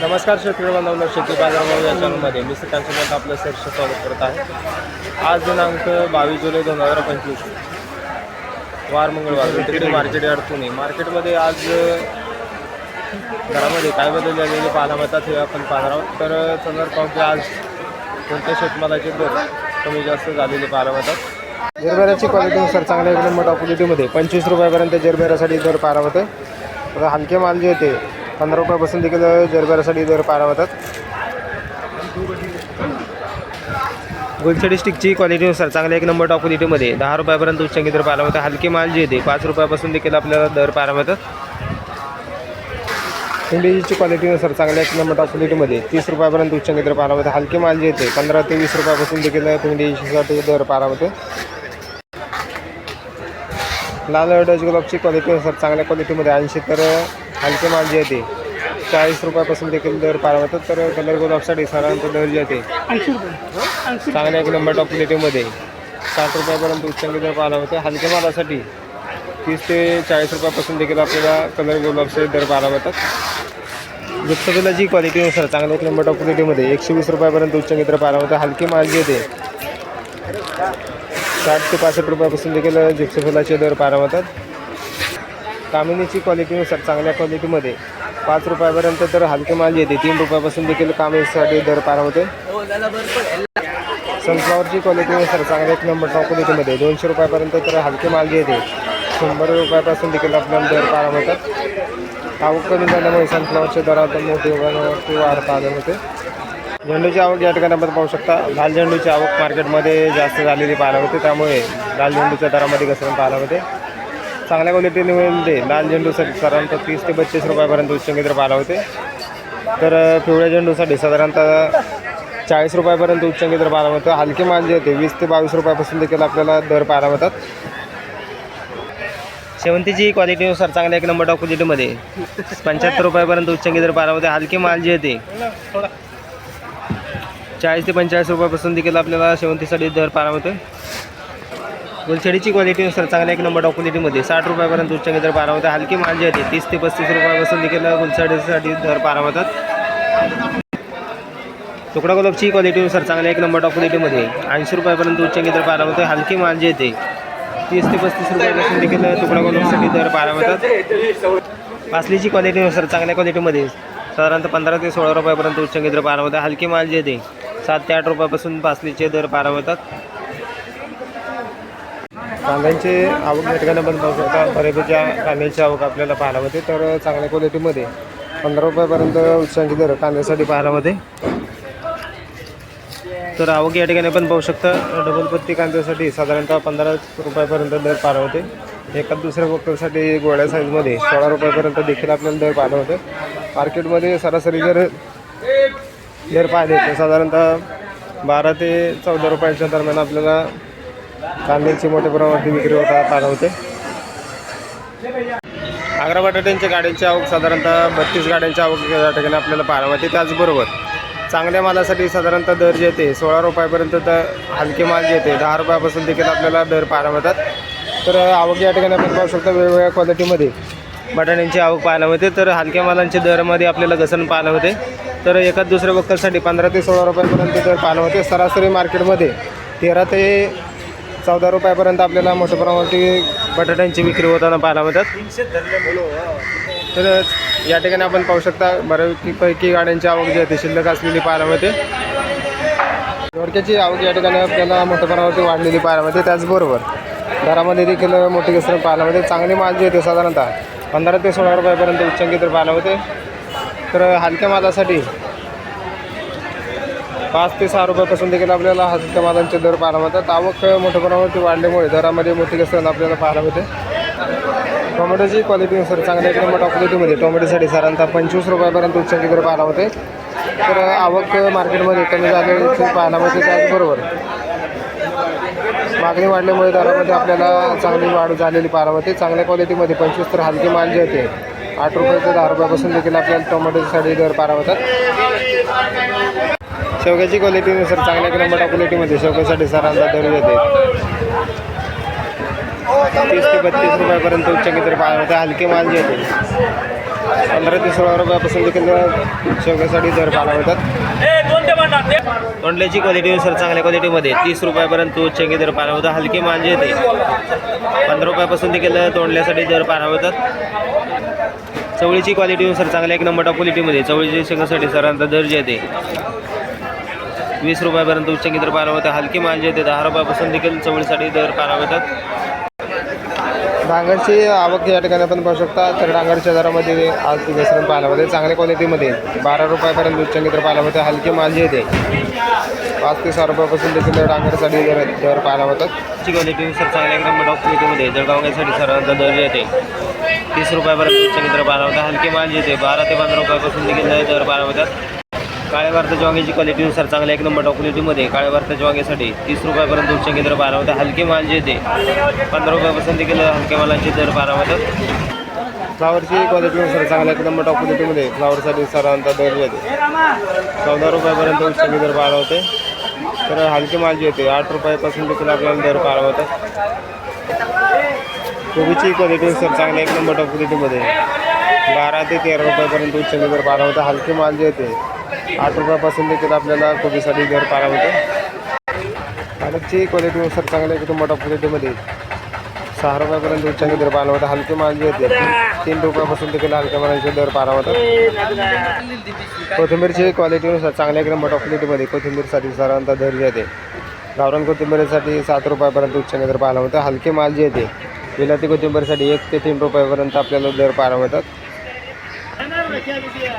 नमस्कार शेतकरी बांधवांनो शेती बाजारभाव या चॅनलमध्ये मी श्रीकांत आपलं सहर्ष स्वागत करत आहे. आज दिनांक बावीस जुलै दोन हजार पंचवीस. वार मंगळवार तिकडे मार्केट यार्ड पुणे मार्केटमध्ये आज घरामध्ये काय बदल झालेले पाहायला मिळतात हे आपण पाहणार आहोत. तर चंद्र पाहू की आज कोणत्या शेतमालाचे दर कमी जास्त झालेले पाहायला मिळतात? जरबेराची क्वालिटीनुसार चांगल्या नंबर क्वालिटीमध्ये पंचवीस रुपयापर्यंत जरबेरासाठी दर पाहायला मिळतं आता हलके माल जे होते पंधरा रुपयापासून देखील जरबेरासाठी दर पाहायला मिळतात गुलछडी स्टिकची क्वालिटीनुसार चांगल्या एक नंबर टॉप क्वालिटीमध्ये दहा रुपयापर्यंत उच्चांकी दर पाहायला मिळतात हलके माल जे येते पाच रुपयापासून देखील आपल्याला दर पाहायला मिळतात इंडिजीची क्वालिटीनुसार चांगल्या एक नंबर टॉप क्वालिटीमध्ये तीस रुपयापर्यंत उच्चांकी दर पाहायला मिळतात हलके माल जे येते पंधरा ते वीस रुपयापासून देखील इंडिजीसाठी दर पारा मिळते लाल डच गुलाबची क्वालिटीनुसार चांगल्या क्वालिटीमध्ये ऐंशी तर हलके माल जे येते चाळीस रुपयापासून देखील दर मिळतात तर कलर गुलाबसाठी साधारणतः दर जे येते. चांगल्या एक नंबर टॉप क्वालिटीमध्ये साठ रुपयापर्यंत उच्चांकी दर पाहायला मिळते हलके मालासाठी तीस ते चाळीस रुपयापासून देखील आपल्याला कलर गुलाबचे दर पाहायला मिळतात गुप्तबिलाची क्वालिटीनुसार चांगल्या एक नंबर टॉप क्वालिटीमध्ये एकशे वीस रुपयापर्यंत उच्चांकी दर पाहायला हलके माल जे येते साठ ते पासष्ट रुपयापासून देखील जिप्सी फुलाचे दर मिळतात कामिनीची क्वालिटीनुसार चांगल्या क्वालिटीमध्ये पाच रुपयापर्यंत तर हलके माल येते. तीन रुपयापासून देखील कामिनीसाठी दर पार होते. सनफ्लॉवरची क्वालिटीनुसार चांगल्या एक नंबर टॉप क्वालिटीमध्ये दोनशे रुपयापर्यंत तर हलके माल येते. शंभर रुपयापासून देखील आपल्याला दर पार होतात. आवक कमी झाल्यामुळे सनफ्लॉवरच्या दरात मोठी योगावरती वाढ पाहायला होते झेंडूची आवक या ठिकाणी आपण पाहू शकता. लाल झेंडूची आवक मार्केटमध्ये जास्त झालेली पाहायला होते त्यामुळे लाल झेंडूच्या दरामध्ये घसरण पाहायला होते चांगल्या क्वालिटीमध्ये लाल झेंडूसाठी साधारणतः तीस ते बत्तीस रुपयापर्यंत उच्चांकी दर होते. तर पिवळ्या झेंडूसाठी साधारणतः चाळीस रुपयापर्यंत उच्च दर पाहायला मिळतो. हलके माल जे होते. वीस ते बावीस रुपयापासून देखील आपल्याला दर पाहायला मिळतात. शेवंतीची क्वालिटीनुसार चांगल्या एक नंबर टॉप क्वालिटीमध्ये पंच्याहत्तर रुपयापर्यंत उच्चांकी दर पाहायला होते हलके माल जे येते चाळीस ते पंचेचाळीस रुपयापासून देखील आपल्याला शेवंतीसाठी दर पाहायला मिळतो गुलछडीची क्वालिटीनुसार चांगल्या एक नंबर डॉक्युलिटीमध्ये क्वालिटीमध्ये साठ रुपयापर्यंत उच्चांकी दर पाहायला हलकी हलके माल जी येते. तीस ते पस्तीस रुपयापासून देखील गुलछडीसाठी दर पाहायला होतात. तुकडा गुलाबची क्वालिटीनुसार चांगल्या एक नंबर टॉप क्वालिटीमध्ये ऐंशी रुपयापर्यंत उच्चांकी दर पाहायला मिळतो हलकी माल जी येते. तीस ते पस्तीस रुपयापासून देखील तुकडा गुलाबसाठी दर पाहायला मिळतात पासलीची क्वालिटीनुसार चांगल्या क्वालिटीमध्ये साधारणतः पंधरा ते सोळा रुपयापर्यंत उच्चांकी दर पाहायला मिळतात हलकी माल जी येते. सात ते आठ रुपयापासून पासलीचे दर पाहायला होतात. कांद्यांचे आवक या ठिकाणी बंद पाहू शकता. बऱ्यापैकी कांद्याची आवक आपल्याला पाहायला मिळते. तर चांगल्या क्वालिटीमध्ये पंधरा रुपयापर्यंत उच्चांकी दर कांद्यासाठी पाहायला मिळते. तर आवक या ठिकाणी पण पाहू शकता डबल पत्ती कांद्यासाठी साधारणतः पंधरा रुपयापर्यंत दर पाहायला होते एका दुसऱ्या बक्करसाठी गोळ्या साईजमध्ये सोळा रुपयापर्यंत देखील आपल्याला दर पाहायला होते मार्केटमध्ये सरासरी जर दर पाहिले तर साधारणतः बारा ते चौदा रुपयांच्या दरम्यान आपल्याला कांद्यांची मोठ्या प्रमाणात विक्री होता आढळते होते. आग्रा बटाट्यांच्या गाड्यांची आवक साधारणतः बत्तीस गाड्यांची आवक या ठिकाणी आपल्याला पाहायला मिळते. त्याचबरोबर चांगल्या मालासाठी साधारणतः दर जे येते सोळा रुपयापर्यंत तर हलके माल जे येते दहा रुपयापासून देखील आपल्याला दर पाहायला मिळतात. तर आवक या ठिकाणी आपण पाहू शकतो वेगवेगळ्या क्वालिटीमध्ये बटाट्यांची आवक पाहायला मिळते. तर हलक्या मालांच्या दरमध्ये आपल्याला घसरण पाहायला होते तर एखाद दुसऱ्या बक्कलसाठी पंधरा ते सोळा रुपयापर्यंत दर पाहायला होते सरासरी मार्केटमध्ये तेरा ते चौदा रुपयापर्यंत आपल्याला मोठ्या प्रमाणावरती बटाट्यांची विक्री होताना पाहायला मिळतात. तर या ठिकाणी आपण पाहू शकता बऱ्यापैकी गाड्यांची आवक जी आहे ती शिल्लक असलेली पाहायला मिळते. दोडक्याची आवक या ठिकाणी आपल्याला मोठ्या प्रमाणावरती वाढलेली पाहायला मिळते. त्याचबरोबर दरामध्ये देखील मोठी घसरण पाहायला मिळते. चांगली माल जी आहे साधारणतः पंधरा ते सोळा रुपयापर्यंत उच्चांकी तर पाहायला मिळते. तर हलक्या मालासाठी पाच ते सहा रुपयापासून देखील आपल्याला हलक्या मालांचे दर पाहायला मिळतात. आवक मोठ्या प्रमाणावरती वाढल्यामुळे दरामध्ये मोठी घसरण आपल्याला पाहायला मिळते. टोमॅटोची क्वालिटीनुसार चांगल्या एक नंबर क्वालिटीमध्ये टोमॅटोसाठी साधारणतः पंचवीस रुपयापर्यंत उच्चांकी दर पाहायला होते तर आवक मार्केटमध्ये कमी झालेली पाहायला मिळते त्याचबरोबर. मागणी वाढल्यामुळे दरामध्ये आपल्याला चांगली वाढ झालेली पाहायला मिळते. चांगल्या क्वालिटीमध्ये पंचवीस तर हलकी माल जे होते आठ रुपये ते दहा रुपयापासून देखील आपल्याला टोमॅटोसाठी दर पाहायला होतात शेवग्याची क्वालिटीनुसार चांगल्या किलोमीटर क्वालिटीमध्ये शेवग्यासाठी सरांचा दर येते. तीस ते बत्तीस रुपयापर्यंत उच्च दर पाहायला हलके माल जे येते. पंधरा ते सोळा रुपयापासून देखील शेवग्यासाठी दर पाहायला मिळतात. तोंडल्याची क्वालिटीनुसार चांगल्या क्वालिटीमध्ये तीस रुपयापर्यंत उच्चंगी दर पाहायला होता हलके मांजे येते. पंधरा रुपयापासून देखील तोंडल्यासाठी दर पाहायला होतात चवळीची क्वालिटीनुसार चांगल्या एक नंबर टॉप क्वालिटीमध्ये चवळीच्या शेंगासाठी सरांचा दर जे येते. वीस रुपयापर्यंत उच्चंगी दर पाहायला होता हलके मांजे येते. दहा रुपयापासून देखील चवळीसाठी दर पाहायला मिळतात. डांगरची आवक या ठिकाणी आपण पाहू शकता. तर डांगरच्या दरामध्ये आज घसरण पाहायला होते चांगल्या क्वालिटीमध्ये. बारा रुपयापर्यंत उच्चंगी दर पाहायला होते हलके माल जे येते. पाच ते सहा रुपयापासून देखील डांगरसाठी दर दर पाहायला होतात ची क्वालिटीनुसार चांगल्या एकदम टॉप क्वालिटीमध्ये जळगावसाठी सर्वांचा दर येते. तीस रुपयापर्यंत उच्चंगी दर पाहायला होता हलके माल जे येते. बारा ते पंधरा रुपयापासून देखील दर पाहायला होतात काळ्या भारताच्या वांग्याची क्वालिटीनुसार चांगल्या एक नंबर टॉप क्वालिटीमध्ये काळ्या भारताच्या वांग्यासाठी तीस रुपयापर्यंत दोनशे दर पाहायला होतं हलके माल जे येते पंधरा रुपयापासून देखील हलक्या मालांचे दर बारा होतात फ्लावरची क्वालिटीनुसार चांगल्या एक नंबर टॉप क्वालिटीमध्ये फ्लावरसाठी सर्वांचा दर येते चौदा रुपयापर्यंत दोनशे केंद्र बारा होते तर हलके माल जे येते आठ रुपयापासून देखील आपल्याला दर बारा होतात कोबीची क्वालिटीनुसार चांगल्या एक नंबर टॉप क्वालिटीमध्ये बारा ते तेरा रुपयापर्यंत उच्च दर बारा होता हलके माल जे येते आठ रुपयापासून देखील आपल्याला कोबीसाठी दर पाहायला होतं पालकची क्वालिटीनुसार चांगल्या एक मोठ्या क्वालिटीमध्ये सहा रुपयापर्यंत उच्चंगी दर पाहायला होता हलके माल जे येते तीन रुपयापासून देखील हलक्या मालांचे दर पाहायला होतात कोथिंबीरची क्वालिटीनुसार चांगल्या एक मोठ्या क्वालिटीमध्ये कोथिंबीरसाठी साधारणतः दर जे येते. गावरान कोथिंबीरसाठी सात रुपयापर्यंत उच्चंगी दर पाहायला होतं हलके माल जे येते विलाती कोथिंबीरसाठी एक ते तीन रुपयापर्यंत आपल्याला दर पाहायला होतात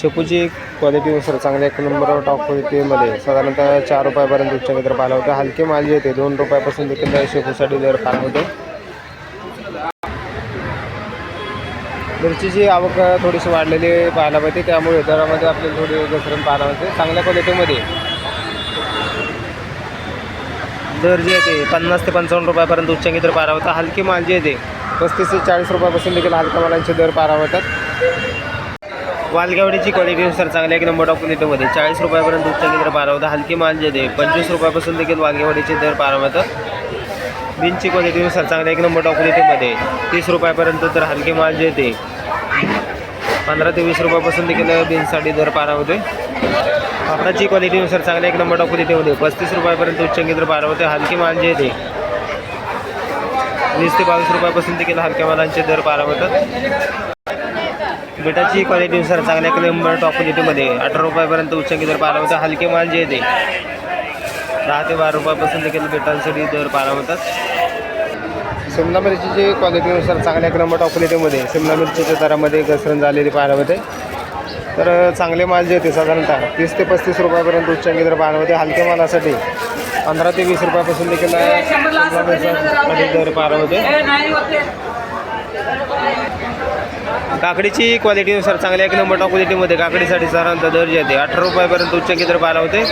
शेपूची क्वालिटीनुसार चांगल्या एक नंबर टॉप क्वालिटीमध्ये साधारणतः चार रुपयापर्यंत उच्च दर पाहायला होतं. हलके माल जे येते दोन रुपयापासून देखील शेपूसाठी दर पाहिला होते. मिरचीची आवक थोडीशी वाढलेली पाहायला मिळते. त्यामुळे दरामध्ये आपल्याला थोडी घसरण पाहायला मिळते. चांगल्या क्वालिटीमध्ये दर जे येते पन्नास ते पंचावन्न रुपयापर्यंत उच्चांकी दर पाहायला होता. हलके माल जे येते पस्तीस ते चाळीस रुपयापासून देखील हलका मालांचे दर पाहायला होतात वालगावडीची क्वालिटीनुसार चांगल्या एक नंबर टॉप क्वालिटीमध्ये चाळीस रुपयापर्यंत उच्चंगी दर पाहायला होता हलके माल जे दे पंचवीस रुपयापासून देखील वालगेवाडीचे दर पारावतात. मिळतात बीनची क्वालिटीनुसार चांगला एक नंबर टॉप क्वालिटीमध्ये तीस रुपयापर्यंत तर हलके माल जे येते पंधरा ते वीस रुपयापासून देखील बीन्ससाठी दर पारावते होते क्वालिटीनुसार चांगल्या एक नंबर टॉप क्वालिटीमध्ये पस्तीस रुपयापर्यंत उच्चंगी दर पारावते हलके माल जे येते वीस ते बावीस रुपयापासून देखील हलक्या मालांचे दर पाहायला बिटाची क्वालिटीनुसार चांगल्या एक टॉप क्वालिटीमध्ये अठरा रुपयापर्यंत उच्चांकी दर पाहायला होता हलके माल जे येते दहा ते बारा रुपयापासून देखील बिटांसाठी दर पाहायला होतात शिमला मिरचीची क्वालिटीनुसार चांगल्या एक टॉप क्वालिटीमध्ये शिमला मिरचीच्या दरामध्ये घसरण झालेली पाहायला होते तर चांगले माल जे होते साधारणतः तीस ते पस्तीस रुपयापर्यंत उच्चांकी दर पाहायला होते हलक्या मालासाठी पंधरा ते वीस रुपयापासून देखील शिमला दर पाहायला होते काकडीची क्वालिटीनुसार चांगल्या एक नंबर टॉप क्वालिटीमध्ये काकडीसाठी साधारणतः दर जे येते अठरा रुपयापर्यंत उच्च केंद्र पाहायला होते.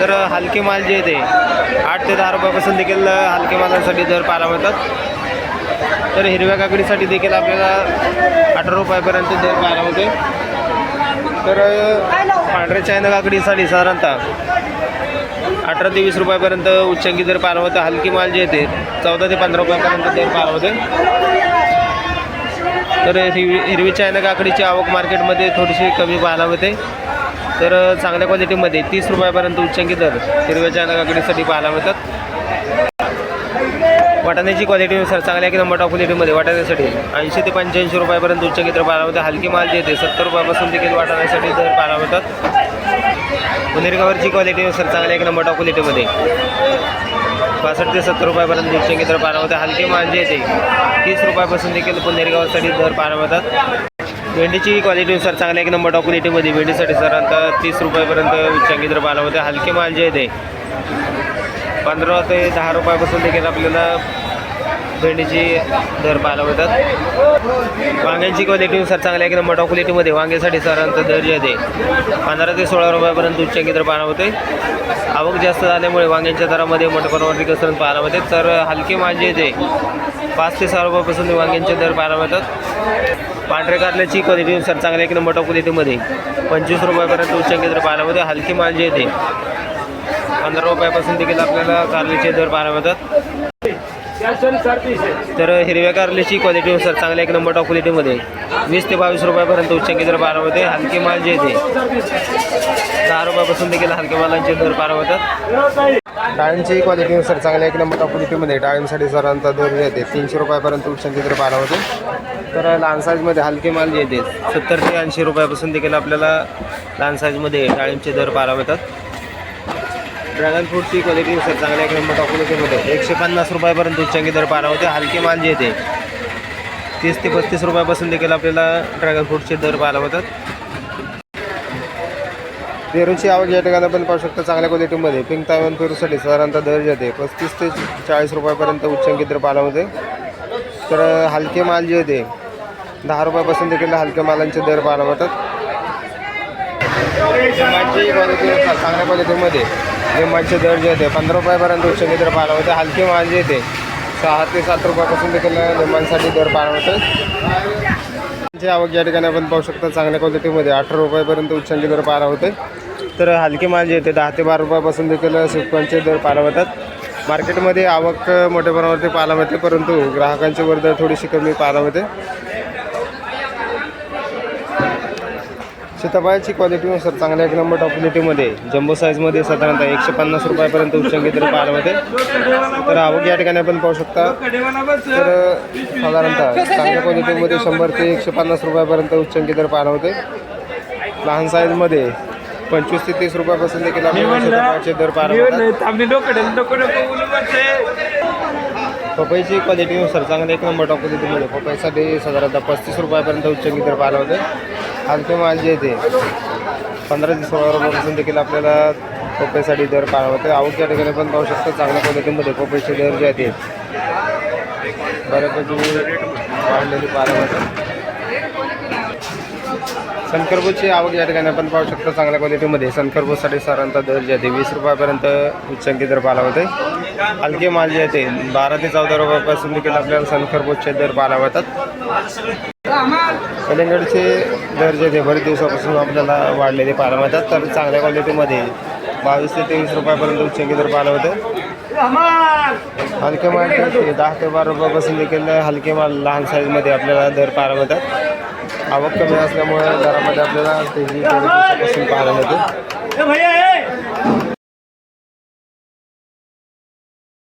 तर हलके माल जे येते आठ ते दहा रुपयापासून देखील हलके मालांसाठी दर पाहायला मिळतात. तर हिरव्या काकडीसाठी देखील आपल्याला अठरा रुपयापर्यंत दर पाहायला होते तर पांढऱ्या चायना काकडीसाठी साधारणतः अठरा ते वीस रुपयापर्यंत उच्चांकी दर पाहायला होतं हलकी माल जे येते चौदा ते पंधरा रुपयापर्यंत दर पाहायला होते तर हिरवी हिरवी चायना काकडीची आवक मार्केटमध्ये थोडीशी कमी पाहायला मिळते. तर चांगल्या क्वालिटीमध्ये तीस रुपयापर्यंत उच्चांकी दर हिरव्या चायना काकडीसाठी पाहायला मिळतात. वाटाण्याची क्वालिटीनुसार चांगल्या एक नंबर टॉप क्वालिटीमध्ये वाटाण्यासाठी ऐंशी ते पंच्याऐंशी रुपयापर्यंत उच्चांकी दर पाहायला मिळतात हलकी माल जे येते सत्तर रुपयापासून देखील वाटाण्यासाठी दर पाहायला मिळतात. पुनेरगावरची सर चांगल्या एक नंबर टॉप क्वालिटीमध्ये पासष्ट ते सत्तर रुपयापर्यंत उच्चंकी दर पाहायला हलके मांजे येते. तीस रुपयापासून देखील पुनेरगावसाठी दर पाहायला होतात. भेंडीची क्वालिटीनुसार चांगल्या एक नंबर टॉप क्वालिटीमध्ये भेंडीसाठी आता तीस रुपयापर्यंत उच्चांकी दर पाहायला होते. हलके माल जे येते. पंधरा ते दहा रुपयापासून देखील आपल्याला भेंडीची दर पाहायला मिळतात. वांग्यांची क्वालिटीनुसार चांगल्या एक नंबर क्वालिटीमध्ये वांग्यासाठी साधारणतः दर जे येते पंधरा ते सोळा रुपयापर्यंत उच्चांकी दर पाहायला होते आवक जास्त झाल्यामुळे वांग्यांच्या दरामध्ये मोठ्या प्रमाणात घसरण पाहायला मिळते. तर हलके माल जे येते पाच ते सहा रुपयापासून वांग्यांचे दर पाहायला मिळतात. पांढऱ्या कारल्याची क्वालिटीनुसार चांगल्या एक नंबर क्वालिटीमध्ये पंचवीस रुपयापर्यंत उच्चांकी दर पाहायला मिळते. हलकी माल जे येते पंधरा रुपयापासून देखील आपल्याला कारल्याचे दर पाहायला मिळतात. तर हिरव्या कारल्याची क्वालिटीनुसार चांगल्या एक नंबर टॉप क्वालिटीमध्ये वीस ते बावीस रुपयापर्यंत उच्चांकी दर पार होते हलके माल जे येते दहा रुपयापासून देखील हलके मालांचे दर पार होतात. डाळींची क्वालिटीनुसार चांगल्या एक नंबर टॉप क्वालिटीमध्ये डाळींसाठी सरांचा दर येते तीनशे रुपयापर्यंत उच्चांकी दर पार होते. तर लहान साईजमध्ये हलके माल जे येते सत्तर ते ऐंशी रुपयापासून देखील आपल्याला लहान साईजमध्ये डाळींचे दर पार होतात. ड्रॅगन फ्रूटची क्वालिटीनुसार चांगल्या एक नंबर क्वालिटीमध्ये एकशे पन्नास रुपयापर्यंत उच्चांकी दर पारा होते हलके माल जे येते तीस ते पस्तीस रुपयापासून देखील आपल्याला ड्रॅगन फ्रूटचे दर पार होतात पेरूची आवक या ठिकाणी आपण पाहू शकता चांगल्या क्वालिटीमध्ये पिंक तायवन पेरूसाठी साधारणतः दर जाते पस्तीस ते चाळीस रुपयापर्यंत उच्चांकी दर पालामध्ये तर हलके माल जे येते दहा रुपयापासून देखील हलक्या मालांचे दर पाहायला होतात चांगल्या क्वालिटीमध्ये लिंबाचे दर जे येते पंधरा रुपयापर्यंत उच्चांकित दर पाहायला होते हलकी मांजी येते सहा ते सात रुपयापासून देखील लिंबांसाठी दर पाहायला होते ची आवक या ठिकाणी आपण पाहू शकता चांगल्या क्वालिटीमध्ये अठरा रुपयापर्यंत उच्चांचे दर पाहायला होते तर हलकी मांजी येते दहा ते बारा रुपयापासून देखील स्विफ्टचे दर पाहायला होतात मार्केटमध्ये आवक मोठ्या प्रमाणावरती पाहायला मिळते परंतु ग्राहकांची वर्दळ थोडीशी कमी पाहायला होते सीताफळाची क्वालिटीनुसार चांगल्या एक नंबर टॉप क्वालिटीमध्ये जम्बो साईजमध्ये साधारणतः एकशे पन्नास रुपयापर्यंत उच्चंगीतर दर पाहायला तर आवक या ठिकाणी आपण पाहू शकता. तर साधारणतः चांगल्या क्वालिटीमध्ये शंभर ते एकशे पन्नास रुपयापर्यंत उच्चांकी दर पाहायला होते लहान साईजमध्ये पंचवीस ते तीस रुपयापासून देखील आपण सीताफळाचे दर पाहायला पपईची क्वालिटीनुसार चांगलं एक नंबर टॉप क्वालिटीमध्ये पपईसाठी साधारणतः पस्तीस रुपयापर्यंत उच्च दर पाहायला होते. हलके माल जे येते पंधरा ते सोळा रुपयापासून देखील आपल्याला पपईसाठी दर पाहायला होते. आवक ठिकाणी पण पाहू शकतो चांगल्या क्वालिटीमध्ये पपईचे दर जे आहेत. बऱ्यापैकी वाढलेली पाहायला होते. सनखरबूजची आवक या ठिकाणी आपण पाहू शकतो चांगल्या क्वालिटीमध्ये सनखरबूजसाठी साधारणतः दर जे आहे वीस रुपयापर्यंत उच्चांकी दर पाहायला होते हलके माल जे ते बारा ते चौदा रुपयापासून देखील आपल्याला सनखरबूजचे दर पाहायला होतात कलिंगडचे दर जे ते बरेच दिवसापासून आपल्याला वाढलेले पाहायला मिळतात तर चांगल्या क्वालिटीमध्ये बावीस ते तेवीस रुपयापर्यंत उच्चांकी दर पाहायला होते हलके माल दहा ते बारा रुपयापासून देखील हलके माल लहान साईजमध्ये आपल्याला दर पाहायला मिळतात आवक कमी असल्यामुळे घरामध्ये आपल्याला तेजी पाहायला मिळते?